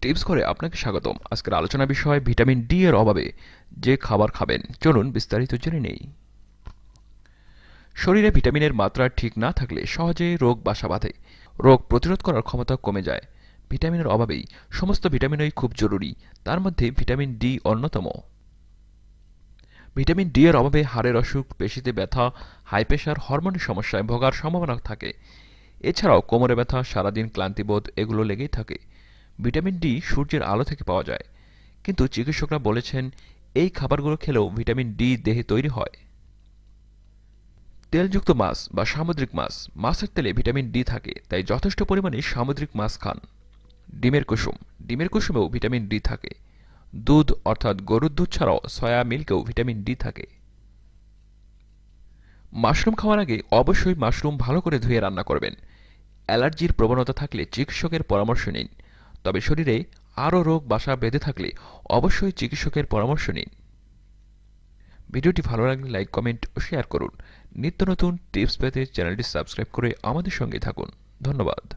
Tips করে আপনাকে স্বাগতম। আজকের আলোচনা বিষয় ভিটামিন ডি এর অভাবে যে খাবার খাবেন। চলুন বিস্তারিত জেনে নেই। শরীরে ভিটামিনের মাত্রা ঠিক না থাকলে সহজেই রোগ বাসা বাঁধে। রোগ প্রতিরোধ করার ক্ষমতা কমে যায়। ভিটামিনের অভাবেই সমস্ত ভিটামিনই খুব জরুরি। তার মধ্যে ভিটামিন ডি অন্যতম। ভিটামিন ডি এর অভাবে হাড়ের অসুখ, পেশিতে ব্যথা, হাই প্রেশার, হরমোনের সমস্যায় ভোগার সম্ভাবনা থাকে। এছাড়াও কোমরে ব্যথা, সারাদিন ক্লান্তিবোধ, এগুলো লেগেই থাকে। ভিটামিন ডি সূর্যের আলো থেকে পাওয়া যায়। কিন্তু চিকিৎসকরা বলেছেন, এই খাবারগুলো খেলেও ভিটামিন ডি দেহে তৈরি হয়। তেলযুক্ত মাছ বা সামুদ্রিক মাছ, মাছের তেলে ভিটামিন ডি থাকে, তাই যথেষ্ট পরিমাণে সামুদ্রিক মাছ খান। ডিমের কুসুম, ডিমের কুসুমেও ভিটামিন ডি থাকে। দুধ অর্থাৎ গরুর দুধ ছাড়াও সয়া মিল্কেও ভিটামিন ডি থাকে। মাশরুম খাওয়ার আগে অবশ্যই মাশরুম ভালো করে ধুয়ে রান্না করবেন। অ্যালার্জির প্রবণতা থাকলে চিকিৎসকের পরামর্শ নিন। তবে শরীরে আরও রোগ বাসা বেঁধে থাকলে অবশ্যই চিকিৎসকের পরামর্শ নিন। ভিডিওটি ভালো লাগলে লাইক, কমেন্ট ও শেয়ার করুন। নিত্য নতুন টিপস পেতে চ্যানেলটি সাবস্ক্রাইব করে আমাদের সঙ্গে থাকুন। ধন্যবাদ।